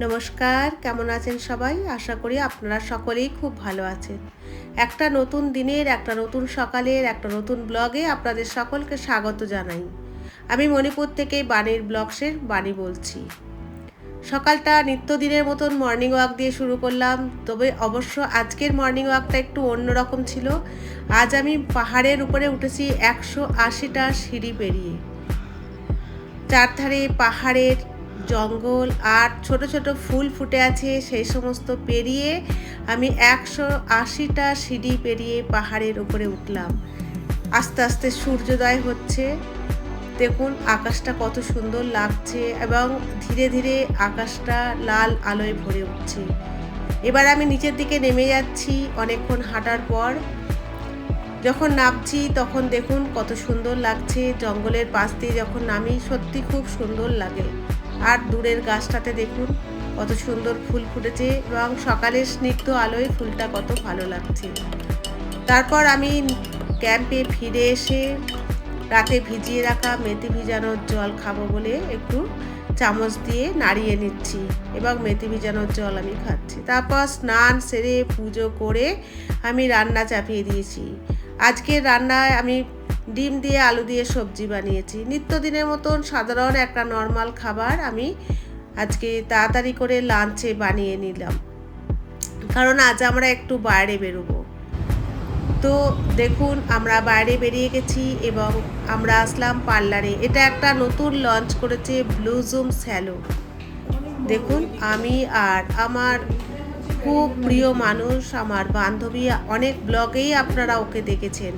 নমস্কার, কেমন আছেন সবাই? আশা করি আপনারা সকলেই খুব ভালো আছেন। একটা নতুন দিনের, একটা নতুন সকালের, একটা নতুন ব্লগে আপনাদের সকলকে স্বাগত জানাই। আমি মণিপুর থেকে বাণীর ব্লগসের বাণী বলছি। সকালটা নিত্যদিনের মতন মর্নিং ওয়াক দিয়ে শুরু করলাম। তবে অবশ্য আজকের মর্নিং ওয়াকটা একটু অন্যরকম ছিল। আজ আমি পাহাড়ের উপরে উঠেছি একশো আশিটা সিঁড়ি পেরিয়ে। চারধারে পাহাড়ের জঙ্গল আর ছোট ছোট ফুল ফুটে আছে, সেই সমস্ত পেরিয়ে আমি একশো আশিটা সিঁড়ি পেরিয়ে পাহাড়ের উপরে উঠলাম। আস্তে আস্তে সূর্যোদয় হচ্ছে। দেখুন, আকাশটা কত সুন্দর লাগছে এবং ধীরে ধীরে আকাশটা লাল আলোয় ভরে উঠছে। এবার আমি নিচের দিকে নেমে যাচ্ছি অনেকক্ষণ হাঁটার পর। যখন নামছি, তখন দেখুন কত সুন্দর লাগছে। জঙ্গলের পাশ দিয়ে যখন নামি, সত্যি খুব সুন্দর লাগে। আর দূরের গাছটাতে দেখুন, কত সুন্দর ফুল ফুটেছে এবং সকালের স্নিগ্ধ আলোয় ফুলটা কত ভালো লাগছে। তারপর আমি ক্যাম্পে ফিরে এসে রাতে ভিজিয়ে রাখা মেথি ভিজানোর জল খাব বলে একটু চামচ দিয়ে নাড়িয়ে নিচ্ছি এবং মেথি ভিজানোর জল আমি খাচ্ছি। তারপর স্নান সেরে পুজো করে আমি রান্না চাপিয়ে দিয়েছি। আজকের রান্নায় আমি ডিম দিয়ে আলু দিয়ে সবজি বানিয়েছি। নিত্যদিনের মতন সাধারণ একটা নর্মাল খাবার আমি আজকে তাড়াতাড়ি করে লাঞ্চে বানিয়ে নিলাম। কারণ আজ আমরা একটু বাইরে বেরোবো। তো দেখুন, আমরা বাইরে বেরিয়ে গেছি এবং আমরা আসলাম পার্লারে। এটা একটা নতুন লঞ্চ করেছে ব্লু জুম স্যালো দেখুন, আমি আর আমার খুব প্রিয় মানুষ, আমার বান্ধবী, অনেক ব্লগেই আপনারা ওকে দেখেছেন।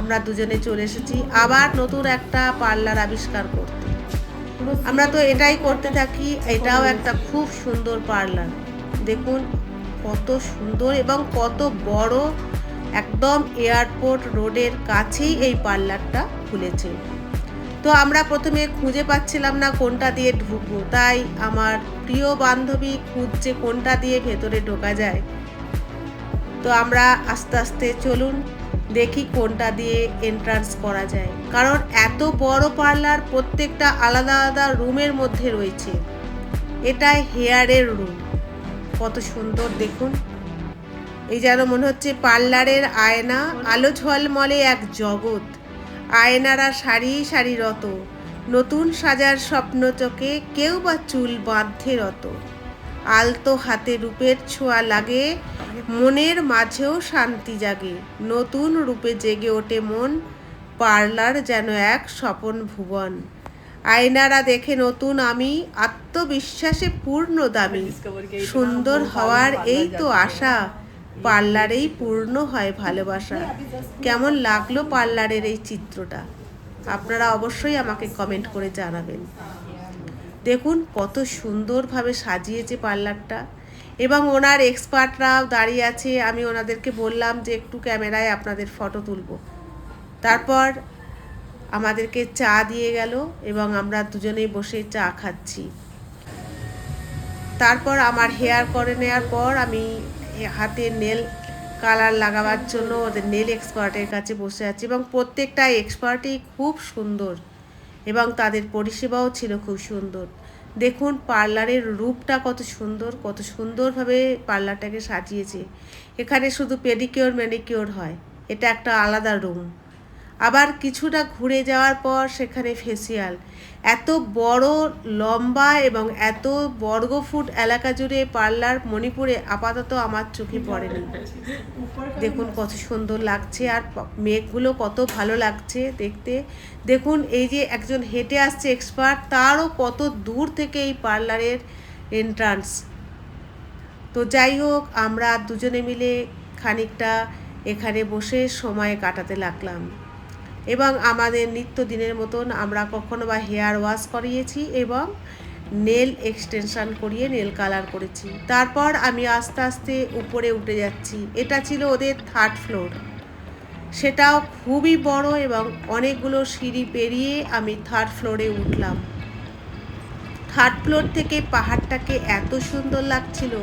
আমরা দুজনে চলে এসেছি। আবার নতুন একটা পার্লার আবিষ্কার করতে। আমরা তো এটাই করতে থাকি, এটাও একটা খুব সুন্দর পার্লার। দেখুন, কত সুন্দর এবং কত বড় একদম এয়ারপোর্ট রোডের কাছেই এই পার্লারটা খুলেছে। তো আমরা প্রথমে খুঁজে পাচ্ছিলাম না কোনটা দিয়ে ঢুকবো, তাই আমার প্রিয় বান্ধবী খুঁজছে কোনটা দিয়ে ভেতরে ঢোকা যায়। তো আমরা আস্তে আস্তে চলুন দেখি কোনটা দিয়ে এন্ট্রান্স করা যায়। কারণ এত বড় পার্লার প্রত্যেকটা আলাদা আলাদা রুমের মধ্যে রয়েছে। এটা হেয়ারের রুম কত সুন্দর, দেখুন। এই যেন মনে হচ্ছে পার্লারের আয়না। আলো ঝলমলে এক জগৎ। আয়নারা সারি সারি রত। নতুন সাজার স্বপ্ন চোখে কেউ বা চুল বাঁধে রত। আলতো হাতে রূপের ছোঁয়া লাগে। মনের মাঝেও শান্তি জাগে। নতুন রূপে জেগে ওঠে মন, পার্লার যেন এক স্বপন ভুবন। আয়নারা দেখে নতুন আমি, আত্মবিশ্বাসে পূর্ণ দামি। সুন্দর হওয়ার এই তো আশা, পার্লারেই পূর্ণ হয় ভালোবাসা। কেমন লাগল পার্লারের এই চিত্রটা? আপনারা অবশ্যই আমাকে কমেন্ট করে জানাবেন। দেখুন, কত সুন্দরভাবে সাজিয়েছে পার্লারটা। এবং ওনার এক্সপার্টরাও দাঁড়িয়ে আছে, আমি ওনাদেরকে বললাম যে একটু ক্যামেরায় আপনাদের ফটো তুলব। তারপর আমাদেরকে চা দিয়ে গেল এবং আমরা দুজনেই বসে চা খাচ্ছি। তারপর আমার হেয়ার করে নেওয়ার পর আমি হাতে নেল কালার লাগাবার জন্য ওদের নেল এক্সপার্টের কাছে বসে আছি এবং প্রত্যেকটা এক্সপার্টই খুব সুন্দর এবং তাদের পরিষেবাও ছিল খুব সুন্দর। দেখুন, পার্লারের রূপটা কত সুন্দর, কত সুন্দরভাবে পার্লারটাকে সাজিয়েছে। এখানে শুধু পেডিকিওর ম্যানিকিওর হয়। এটা একটা আলাদা রুম আবার কিছুটা ঘুরে যাওয়ার পর সেখানে ফেসিয়াল। এত বড়, লম্বা এবং এত বর্গফুট এলাকা জুড়ে পার্লার মণিপুরে আপাতত আমার চোখে পড়েনি। দেখুন কত সুন্দর লাগছে আর মেঘগুলো কত ভালো লাগছে দেখতে। দেখুন এই যে একজন হেঁটে আসছে এক্সপার্ট, তারও কত দূর থেকে এই পার্লারের এন্ট্রান্স তো যাই হোক, আমরা দুজনে মিলে খানিকটা এখানে বসে সময় কাটাতে লাগলাম। এবং আমাদের নিত্যদিনের মতন আমরা কখনো বা হেয়ার ওয়াশ করিয়েছি এবং নেল এক্সটেনশান করিয়ে নেল কালার করেছি। তারপর আমি আস্তে আস্তে উপরে উঠে যাচ্ছি। এটা ছিল ওদের থার্ড ফ্লোর। সেটাও খুবই বড় এবং অনেকগুলো সিঁড়ি পেরিয়ে আমি থার্ড ফ্লোরে উঠলাম। থার্ড ফ্লোর থেকে পাহাড়টাকে এত সুন্দর লাগছিল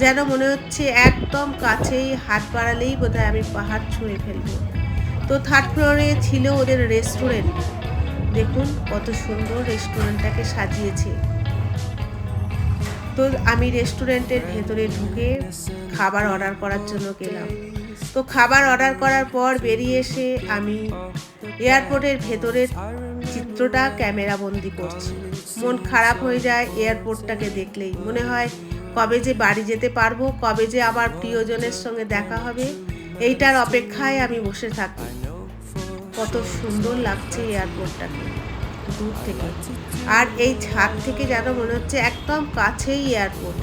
যেন মনে হচ্ছে একদম কাছেই হাত বাড়ালেই বোধহয় আমি পাহাড় ছুঁয়ে ফেলব। তো থার্ড ফ্লোরে ছিল ওদের রেস্টুরেন্ট দেখুন কত সুন্দর রেস্টুরেন্টটাকে সাজিয়েছে। তো আমি রেস্টুরেন্টের ভেতরে ঢুকে খাবার অর্ডার করার জন্য গেলাম। তো খাবার অর্ডার করার পর বেরিয়ে এসে আমি এয়ারপোর্টের ভেতরের চিত্রটা ক্যামেরা বন্দি করছি। মন খারাপ হয়ে যায় এয়ারপোর্টটাকে দেখলেই। মনে হয় কবে যে বাড়ি যেতে পারব, কবে যে আমার প্রিয়জনের সঙ্গে দেখা হবে এইটার অপেক্ষায় আমি বসে থাকি। কত সুন্দর লাগছে এয়ারপোর্টটাকে দূর থেকে। আর এই ছাদ থেকে যেন মনে হচ্ছে একদম কাছেই এয়ারপোর্ট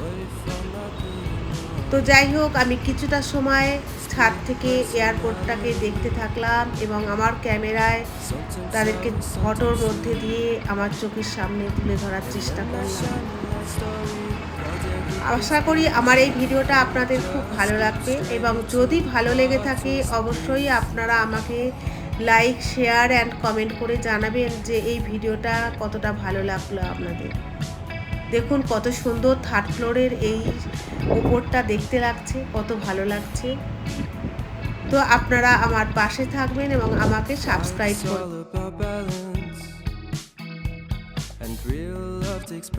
তো যাই হোক, আমি কিছুটা সময় ছাদ থেকে এয়ারপোর্টটাকে দেখতে থাকলাম এবং আমার ক্যামেরায় তাদেরকে ফটোর মধ্যে দিয়ে আমার চোখের সামনে তুলে ধরার চেষ্টা করলাম। আশা করি আমার এই ভিডিওটা আপনাদের খুব ভালো লাগবে এবং যদি ভালো লেগে থাকে অবশ্যই আপনারা আমাকে লাইক, শেয়ার অ্যান্ড কমেন্ট করে জানাবেন যে এই ভিডিওটা কতটা ভালো লাগল আপনাদের। দেখুন কত সুন্দর থার্ড ফ্লোরের এই ওপরটা দেখতে লাগছে, কত ভালো লাগছে। তো আপনারা আমার পাশে থাকবেন এবং আমাকে সাবস্ক্রাইব It's